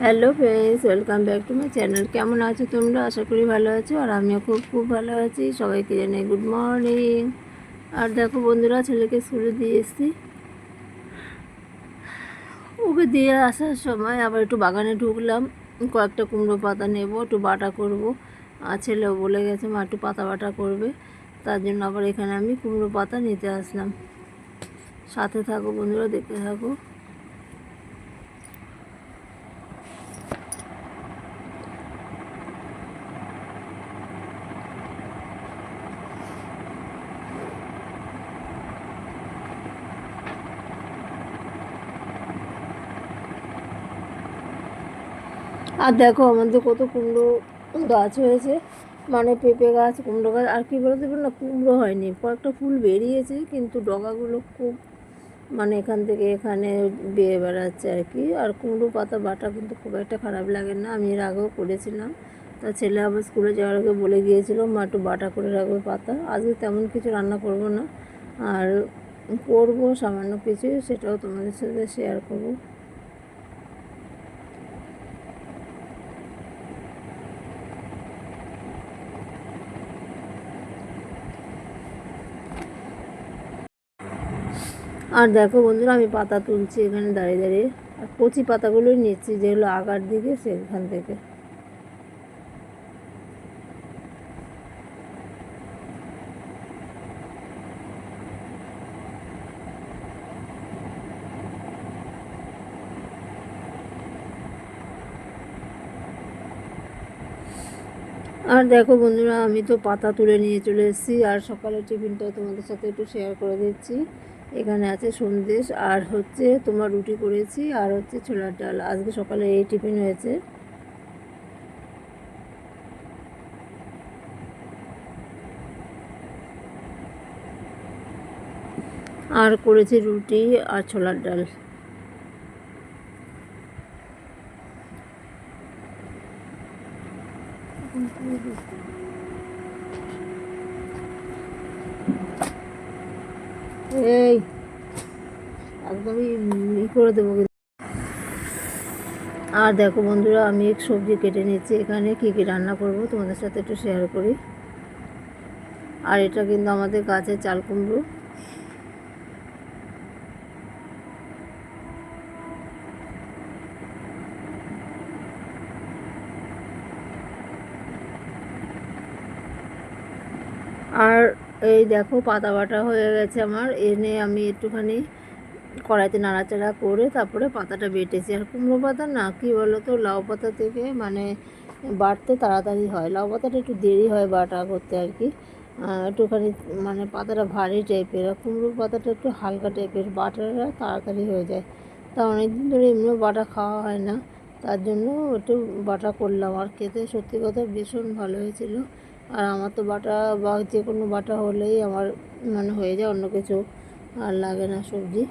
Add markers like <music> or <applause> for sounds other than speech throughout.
Hello friends welcome back to my channel কেমন আছো তোমরা? আশা করি ভালো আছো আর আমিও খুব খুব ভালো আছি। সবাইকে জানাই গুড মর্নিং আর দেখো বন্ধুরা, ছেলেকে স্কুলে দিয়ে এসেছি। ওকে দিয়ে আসার সময় আবার একটু বাগানে ঢুকলাম। কয়েকটা কুমড়ো পাতা নেব, একটু বাটা করব। আর ছেলেও বলে গেছে, মা, একটু পাতা বাটা করবে। তার জন্য আবার এখানে আমি কুমড়ো পাতা নিতে আসলাম। সাথে থাকো বন্ধুরা, দেখতে থাকো। আর দেখো আমাদের কত কুমড়ো গাছ হয়েছে। মানে পেঁপে গাছ, কুমড়ো গাছ, আর কী বলতে পারো না কুমড়ো হয়নি, কয়েকটা ফুল বেরিয়েছে কিন্তু ডগাগুলো খুব মানে এখান থেকে এখানে বেয়ে বেড়াচ্ছে আর কি। আর কুমড়ো পাতা বাটা কিন্তু খুব একটা খারাপ লাগে না, আমি এর আগেও করেছিলাম। তা ছেলে আবার স্কুলে যাওয়ার আগে বলে গিয়েছিল, মা, একটু বাটা করে রাখবে পাতা, আজকে তেমন কিছু রান্না করব না। আর করব সামান্য কিছু, সেটাও তোমাদের সাথে শেয়ার করব। আর দেখো বন্ধুরা, আমি পাতা তুলছি এখানে দাঁড়িয়ে দাঁড়িয়ে। আর কচি পাতাগুলোই নিচ্ছি, যেগুলো আগার দিকে সেখান থেকে। আর দেখো বন্ধুরা, আমি তো পাতা তুলে নিয়ে চলে এসেছি। আর সকালের টিফিনটাও তোমাদের সাথে একটু শেয়ার করে দিচ্ছি। এখানে আছে সন্দেশ, আর হচ্ছে তোমার রুটি করেছি, আর হচ্ছে ছোলার ডাল। আজকে সকালে এই টিফিন হয়েছে। আর করেছি রুটি আর ছোলার ডাল। এই, একদমই করে দেবো আর দেখো বন্ধুরা, আমি এক সবজি কেটে নিচ্ছি এখানে কী কী রান্না করব তোমাদের সাথে একটু শেয়ার করি। আর এটা কিন্তু আমাদের গাছের চাল কুমড়ো। আর এই দেখো পাতা বাটা হয়ে গেছে আমার। এনে আমি একটুখানি কড়াইতে নাড়াচাড়া করে তারপরে পাতাটা বেটেছি। আর কুমড়ো পাতা না, কী বলো তো লাউ পাতা থেকে মানে বাটতে তাড়াতাড়ি হয়। লাউ পাতাটা একটু দেরি হয় বাটা করতে আর কি। একটুখানি মানে পাতাটা ভারী টাইপের, আর কুমড়ো পাতাটা একটু হালকা টাইপের, বাটাটা তাড়াতাড়ি হয়ে যায়। তা অনেকদিন ধরে এমনিও বাটা খাওয়া হয় না, তার জন্য একটু বাটা করলাম। আর খেতে সত্যি কথা ভীষণ ভালো হয়েছিল। আর আমার তো বাটা বা যে কোনো বাটা হলেই আমার মানে হয়ে যায় অন্য কিছু আর লাগে না সবজি।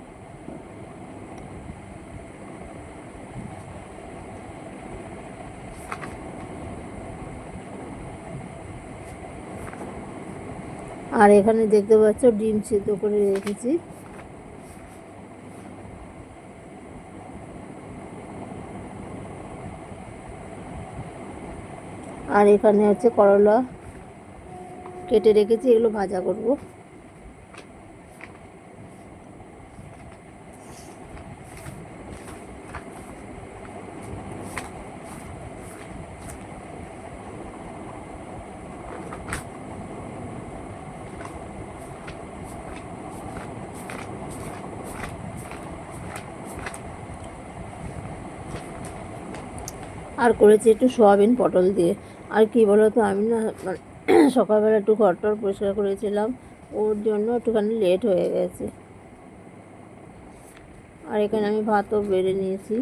আর এখানে দেখতে পাচ্ছ ডিম সিদ্ধ করে রেখেছি। আর এখানে হচ্ছে করলা। কেটে রেখেছি, এগুলো ভাজা করব। আর করেছি একটু সোয়াবিন পটল দিয়ে। আর কি বলো তো আমি না মানে <coughs> সকালবেলা একটু ঘর টর পরিষ্কার করেছিলাম, ওর জন্য একটুখানি লেট হয়ে গেছে। আর এখানে আমি ভাতও বেড়ে নিয়েছি।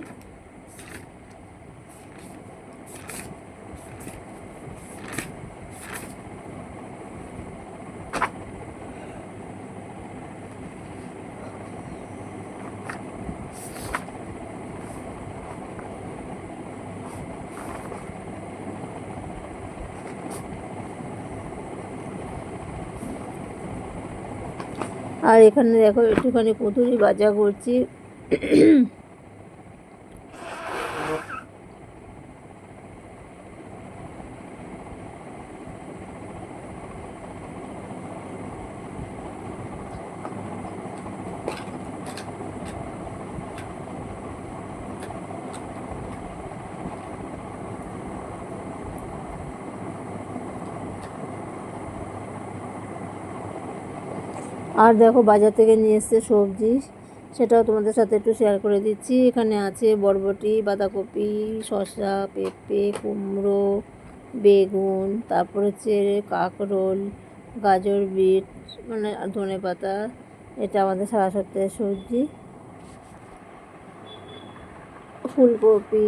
আর এখানে দেখো একটুখানি কুতুরি বাজা করছি। আর দেখো বাজার থেকে নিয়ে এসছে সবজি, সেটাও তোমাদের সাথে একটু শেয়ার করে দিচ্ছি। এখানে আছে বরবটি, বাঁধাকপি, শসা, পেঁপে, কুমড়ো, বেগুন, তারপর হচ্ছে কাঁকরোল, গাজর, বিট মানে ধনে পাতা, এটা আমাদের সারা সপ্তাহের সবজি। ফুলকপি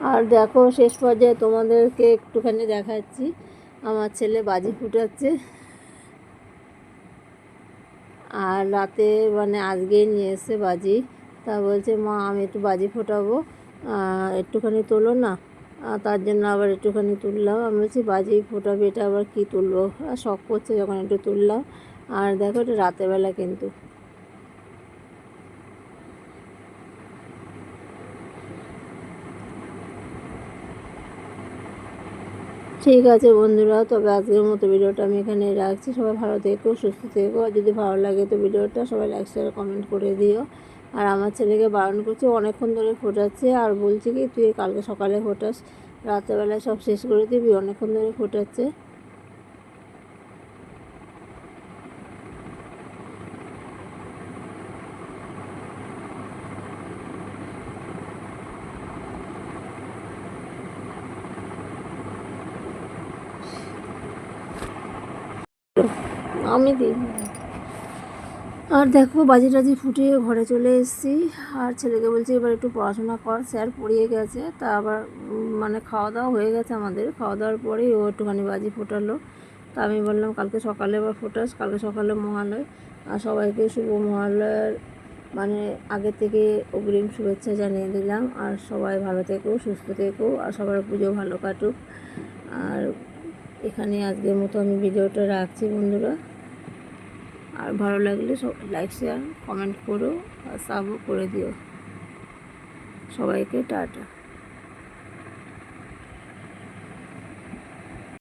আর দেখো, শেষ পর্যায়ে তোমাদেরকে একটুখানি দেখাচ্ছি। আমার ছেলে বাজি ফুটাচ্ছে। আর রাতে মানে আজকেই নিয়ে এসছে বাজি। তা বলছে, মা, আমি একটু বাজি ফোটাবো। একটুখানি তোলো না। তার জন্য আবার একটুখানি তুললাম। আমি বলছি, বাজি ফোটাবে, এটা আবার কী তুলবো? শখ করছে যখন একটু তুললাম। আর দেখো, এটা রাতেরবেলা কিন্তু। ঠিক আছে বন্ধুরা, তবে আজকের মতো ভিডিওটা আমি এখানে রাখছি। সবাই ভালো থেকো, সুস্থ থেকো। যদি ভালো লাগে তো ভিডিওটা সবাই লাইক শেয়ার কমেন্ট করে দিও। আর আমার ছেলেকে বারণ করছি অনেকক্ষণ ধরে ফোটাচ্ছে আর বলছি কি, তুই কালকে সকালে ফোটাস, রাত্রেবেলায় সব শেষ করে দিবি, অনেকক্ষণ ধরে ফোটাচ্ছে। আমি দিই। আর দেখো বাজি টাজি ফুটিয়ে ঘরে চলে এসেছি। আর ছেলেকে বলছি, এবার একটু পড়াশোনা কর, স্যার পড়িয়ে গেছে। তা আবার মানে খাওয়া দাওয়া হয়ে গেছে আমাদের। খাওয়া দাওয়ার পরেই ও একটুখানি বাজি ফোটালো। তা আমি বললাম, কালকে সকালে এবার ফোটাস, কালকে সকালে মহালয়। আর সবাইকে শুভ মহালয়ার মানে আগে থেকে অগ্রিম শুভেচ্ছা জানিয়ে দিলাম। আর সবাই ভালো থেকো, সুস্থ থেকো, আর সবার পুজো ভালো কাটুক। আর এখানে আজকের মতো আমি ভিডিওটা রাখছি বন্ধুরা। আর ভালো লাগলে সব লাইক শেয়ার কমেন্ট করো আর সাবও করে দিও। সবাইকে টাটা।